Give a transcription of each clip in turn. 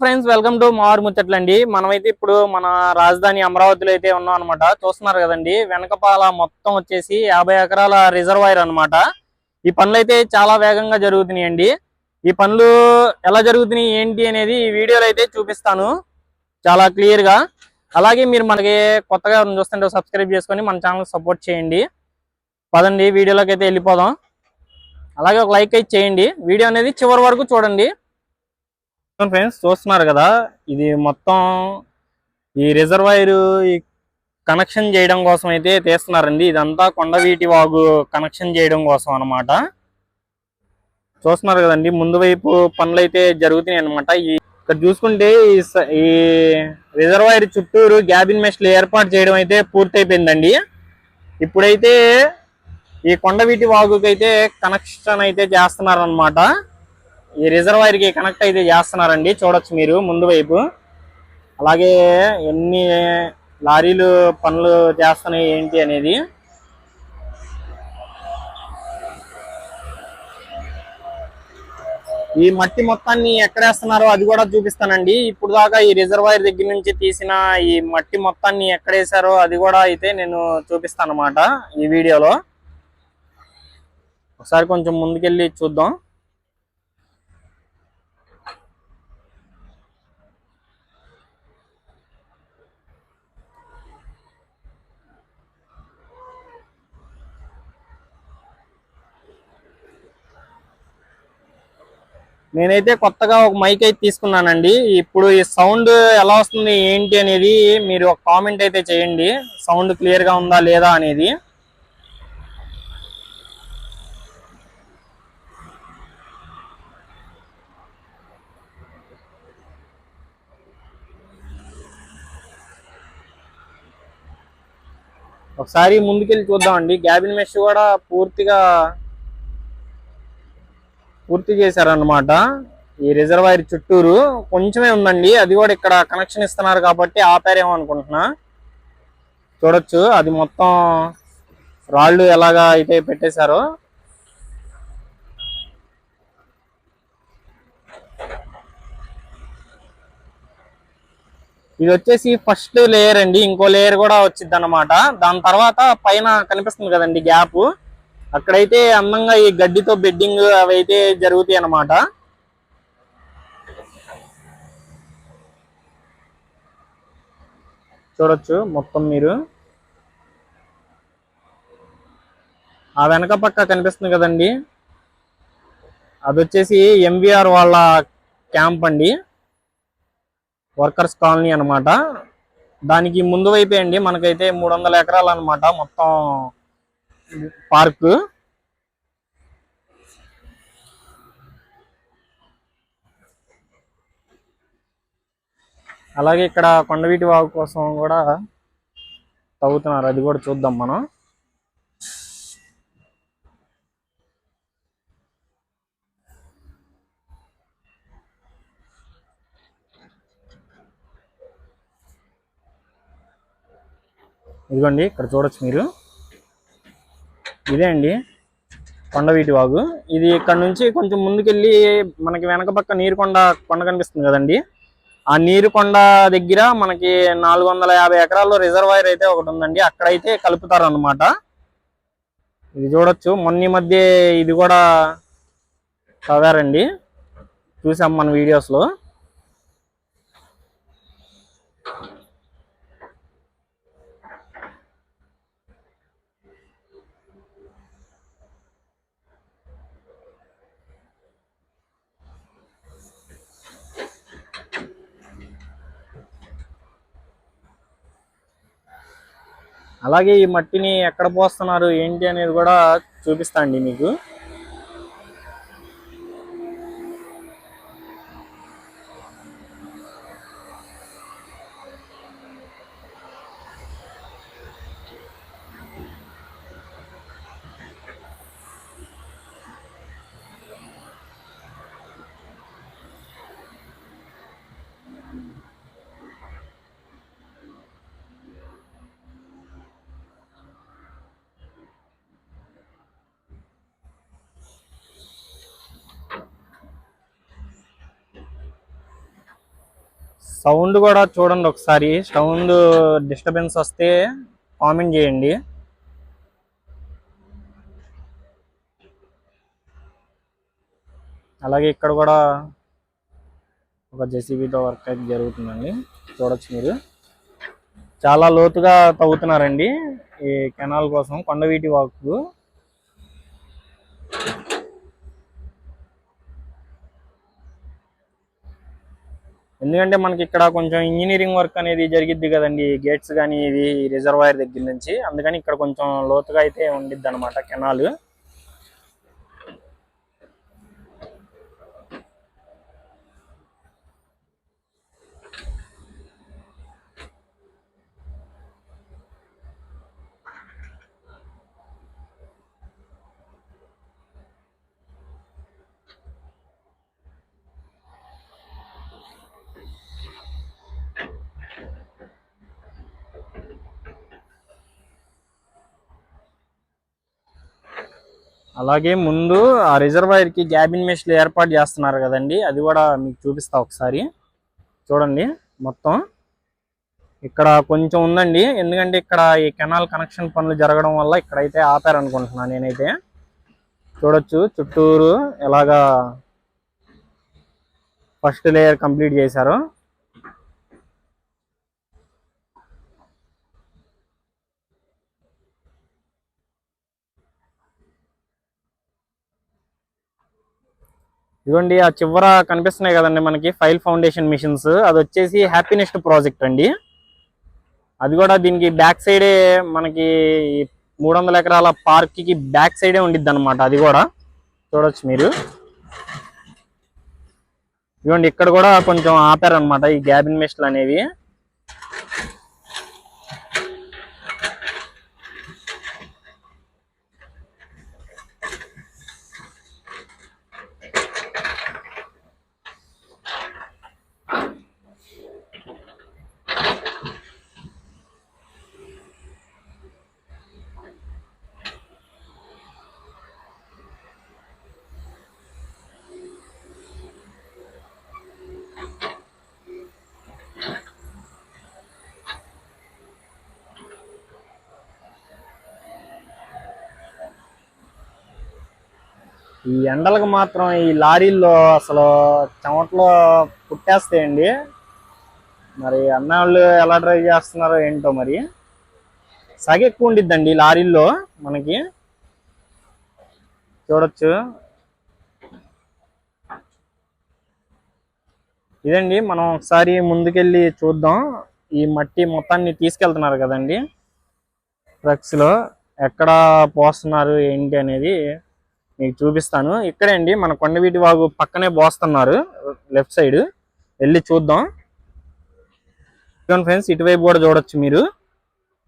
Friends welcome to మార్ ముచ్చట్లండి మనమైతే ఇప్పుడు మన రాజధాని అమరావతిలో అయితే ఉన్నాం అనమాట చూస్తున్నారు కదండి వెనకపాల మొత్తం వచ్చేసి యాభై ఎకరాల రిజర్వాయర్ అన్నమాట. ఈ పనులు అయితే చాలా వేగంగా జరుగుతున్నాయండి ఈ పనులు ఎలా జరుగుతున్నాయి ఏంటి అనేది ఈ వీడియోలో అయితే చూపిస్తాను. చాలా క్లియర్గా. అలాగే మీరు మనకి కొత్తగా చూస్తుంటే సబ్స్క్రైబ్ చేసుకొని మన ఛానల్ సపోర్ట్ చేయండి. పదండి వీడియోలోకి అయితే వెళ్ళిపోదాం. అలాగే ఒక లైక్ అయితే చేయండి. వీడియో అనేది చివరి వరకు చూడండి. ఫ్రెండ్స్ చూస్తున్నారు కదా. ఇది మొత్తం ఈ రిజర్వాయర్ ఈ కనెక్షన్ చేయడం కోసం అయితే తీస్తున్నారండి. ఇదంతా కొండవీటి వాగు కనెక్షన్ చేయడం కోసం అన్నమాట. చూస్తున్నారు కదండి ముందు వైపు పనులు అయితే జరుగుతున్నాయి అనమాట ఇక్కడ చూసుకుంటే ఈ స- ఈ రిజర్వాయర్ చుట్టూరు గ్యాబిన్ మెష్లు ఏర్పాటు చేయడం అయితే పూర్తయిపోయిందండి. ఇప్పుడైతే ఈ కొండవీటి వాగుకైతే అయితే కనెక్షన్ అయితే చేస్తున్నారనమాట ఈ రిజర్వాయర్కి కనెక్ట్ అయితే చేస్తున్నారండి. చూడొచ్చు మీరు ముందు వైపు. అలాగే ఎన్ని లారీలు పనులు చేస్తున్నాయి ఏంటి అనేది. ఈ మట్టి మొత్తాన్ని ఎక్కడేస్తున్నారో అది కూడా చూపిస్తానండి. ఇప్పుడు దాకా ఈ రిజర్వాయర్ దగ్గర నుంచి తీసిన ఈ మట్టి మొత్తాన్ని ఎక్కడేసారో అది కూడా అయితే నేను చూపిస్తాను అన్నమాట ఈ వీడియోలో. ఒకసారి కొంచెం ముందుకెళ్ళి చూద్దాం. నేనైతే కొత్తగా ఒక మైక్ అయితే తీసుకున్నానండి. ఇప్పుడు ఈ సౌండ్ ఎలా వస్తుంది ఏంటి అనేది మీరు ఒక కామెంట్ అయితే చేయండి. సౌండ్ క్లియర్గా ఉందా లేదా అనేది. ఒకసారి ముందుకెళ్ళి చూద్దామండి. గ్యాబిన్ మెష్ కూడా పూర్తిగా పూర్తి చేశారనమాట ఈ రిజర్వాయర్ చుట్టూరు కొంచెమే ఉందండి. అది కూడా ఇక్కడ కనెక్షన్ ఇస్తున్నారు కాబట్టి ఆపారేమో అనుకుంటున్నా. చూడొచ్చు. అది మొత్తం రాళ్ళు ఎలాగా అయితే పెట్టేశారో. ఇది వచ్చేసి ఫస్ట్ లేయర్ అండి. ఇంకో లేయర్ కూడా వచ్చింది అనమాట దాని తర్వాత పైన కనిపిస్తుంది కదండి గ్యాప్. అక్కడైతే అందంగా ఈ గడ్డితో బెడ్డింగ్ అవి అయితే జరుగుతాయి అన్నమాట. చూడొచ్చు మొత్తం మీరు. ఆ వెనక పక్క కనిపిస్తుంది కదండి. అది వచ్చేసి ఎంవిఆర్ వాళ్ళ క్యాంప్ అండి. వర్కర్స్ కాలనీ అనమాట దానికి ముందు వైపే అండి మనకైతే మూడు వందల ఎకరాలు అనమాట మొత్తం పార్క్. అలాగే ఇక్కడ కొండవీటి వాగు కోసం కూడా తవ్వుతున్నారు. అది కూడా చూద్దాం మనం. ఇదిగోండి ఇక్కడ చూడొచ్చు మీరు. ఇదే అండి. కొండవీటి వాగు. ఇది ఇక్కడ నుంచి కొంచెం ముందుకెళ్ళి మనకి వెనక పక్క నీరుకొండ కొండ కనిపిస్తుంది కదండి. ఆ నీరుకొండ దగ్గర మనకి నాలుగు వందల యాభై ఎకరాల్లో రిజర్వాయర్ అయితే ఒకటి ఉందండి. అక్కడైతే కలుపుతారు అనమాట ఇది చూడొచ్చు. మొన్న ఈ మధ్య ఇది కూడా చదివారండి చూసాం మన వీడియోస్లో. అలాగే ఈ మట్టిని ఎక్కడ పోస్తున్నారు ఏంటి అనేది కూడా చూపిస్తా అండి మీకు. సౌండ్ కూడా చూడండి ఒకసారి. సౌండ్ డిస్టర్బెన్స్ వస్తే కామెంట్ చేయండి. అలాగే ఇక్కడ కూడా ఒక జెసిబితో వర్క్ అయితే జరుగుతుందండి. చూడొచ్చు మీరు. చాలా లోతుగా తవ్వుతున్నారండి ఈ కెనాల్ కోసం కొండవీటి వాక్కు. ఎందుకంటే మనకి ఇక్కడ కొంచెం ఇంజనీరింగ్ వర్క్ అనేది జరిగిద్ది కదండి. గేట్స్ కానీ ఇది రిజర్వాయర్ దగ్గర నుంచి. అందుకని ఇక్కడ కొంచెం లోతుగా అయితే ఉండిద్ది అనమాట కెనాల్. అలాగే ముందు ఆ రిజర్వాయర్కి గ్యాబిన్ మెష్లు ఏర్పాటు చేస్తున్నారు కదండి. అది కూడా మీకు చూపిస్తా ఒకసారి. చూడండి మొత్తం. ఇక్కడ కొంచెం ఉందండి. ఎందుకంటే ఇక్కడ ఈ కెనాల్ కనెక్షన్ పనులు జరగడం వల్ల ఇక్కడైతే ఆపారనుకుంటున్నాను నేనైతే. చూడొచ్చు చుట్టూరు ఎలాగా ఫస్ట్ లేయర్ కంప్లీట్ చేశారు. ఇదిగోండి ఆ చివర కనిపిస్తున్నాయి కదండి మనకి ఫైల్ ఫౌండేషన్ మిషన్స్. అది వచ్చేసి హ్యాపీనెస్ట్ ప్రాజెక్ట్ అండి. అది కూడా దీనికి బ్యాక్ సైడే మనకి మూడు వందల ఎకరాల పార్క్కి బ్యాక్ సైడే ఉండిద్ది అనమాట అది కూడా. చూడొచ్చు మీరు. ఇదిగోండి ఇక్కడ కూడా కొంచెం ఆపారనమాట ఈ గ్యాబిన్ మిషన్లు అనేవి ఈ ఎండలకు మాత్రం ఈ లారీల్లో అసలు చెమట్లో పుట్టేస్తాయండి. మరి అన్నవాళ్ళు ఎలా డ్రైవ్ చేస్తున్నారో ఏంటో మరి. సగ ఎక్కువ ఉండిద్దండి లారీల్లో మనకి. చూడొచ్చు. ఇదండి మనం ఒకసారి ముందుకెళ్ళి చూద్దాం. ఈ మట్టి మొత్తాన్ని తీసుకెళ్తున్నారు కదండి. ట్రక్స్లో ఎక్కడ పోస్తున్నారు ఏంటి అనేది. మీకు చూపిస్తాను. ఇక్కడే అండి మన కొండవీటి వాగు పక్కనే పోస్తున్నారు లెఫ్ట్ సైడ్ వెళ్ళి చూద్దాం. ఫ్రెండ్స్ ఇటువైపు కూడా చూడొచ్చు మీరు.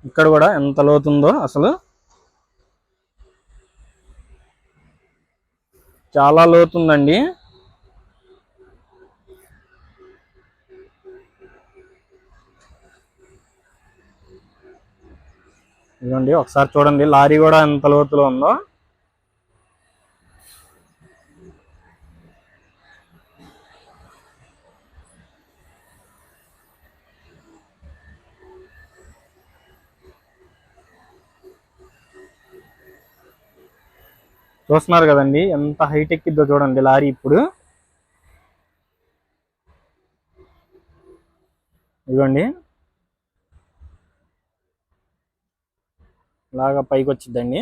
ఇక్కడ కూడా ఎంత లోతుందో అసలు. చాలా లోతుందండి. ఇదిగోండి ఒకసారి చూడండి లారీ కూడా ఎంత లోతులో ఉందో. చూస్తున్నారు కదండి ఎంత హైటెక్ ఇద్దో చూడండి లారీ ఇప్పుడు. ఇదిగోండి. ఇలాగా పైకి వచ్చిద్దండి.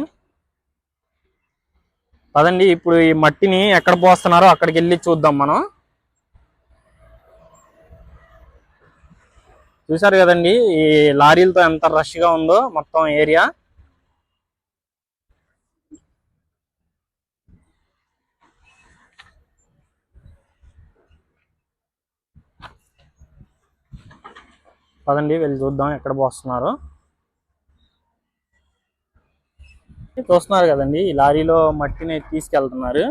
పదండి ఇప్పుడు ఈ మట్టిని ఎక్కడ పోస్తున్నారో అక్కడికి వెళ్ళి చూద్దాం మనం. చూసారు కదండి ఈ లారీలతో ఎంత రష్గా ఉందో మొత్తం ఏరియా పదండి వెళ్ళి చూద్దాం ఎక్కడ పోస్తున్నారు. చూస్తున్నారు కదండి ఈ లారీలో మట్టిని తీసుకెళ్తున్నారు.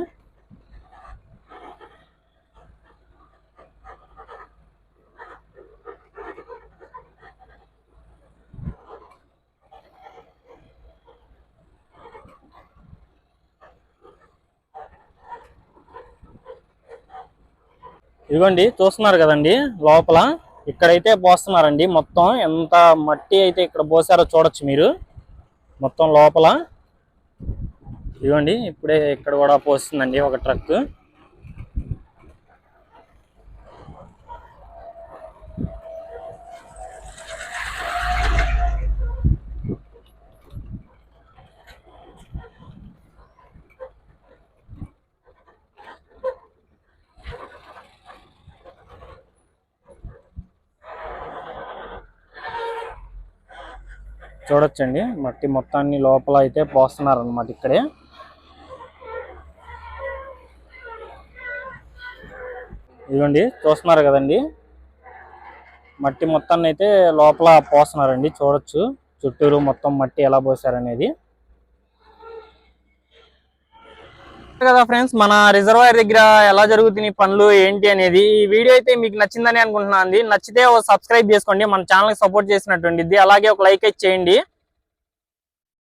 ఇదిగోండి చూస్తున్నారు కదండి లోపల. ఇక్కడైతే పోస్తున్నారండి. మొత్తం ఎంత మట్టి అయితే ఇక్కడ పోసారో చూడొచ్చు మీరు. మొత్తం లోపల. ఇదిగోండి ఇప్పుడే ఇక్కడ కూడా పోస్తుందండి ఒక ట్రక్. చూడొచ్చండి. మట్టి మొత్తాన్ని లోపల అయితే పోస్తున్నారు అనమాట ఇక్కడే. ఇదిగోండి చూస్తున్నారు కదండి. మట్టి మొత్తాన్ని అయితే లోపల పోస్తున్నారండి చూడొచ్చు. చుట్టూరు మొత్తం మట్టి ఎలా పోసారనేది. కదా ఫ్రెండ్స్ మన రిజర్వాయర్ దగ్గర ఎలా జరుగుతున్నాయి పనులు ఏంటి అనేది ఈ వీడియో అయితే మీకు నచ్చిందని అనుకుంటున్నాను నచ్చితే ఓ సబ్స్క్రైబ్ చేసుకోండి. మన ఛానల్ సపోర్ట్ చేసినట్టుండిద్ది అలాగే ఒక లైక్ అయితే చేయండి.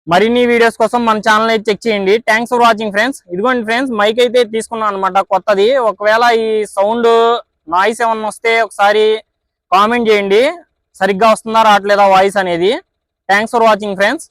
మరిన్ని వీడియోస్ కోసం మన ఛానల్ అయితే చెక్ చేయండి. థ్యాంక్స్ ఫర్ వాచింగ్ ఫ్రెండ్స్ ఇదిగోండి ఫ్రెండ్స్ మైక్ అయితే తీసుకున్నాను అనమాట కొత్తది. ఒకవేళ ఈ సౌండ్ నాయిస్ ఏమన్నా వస్తే ఒకసారి కామెంట్ చేయండి. సరిగ్గా వస్తుందా రావట్లేదా వాయిస్ అనేది. Thanks for watching friends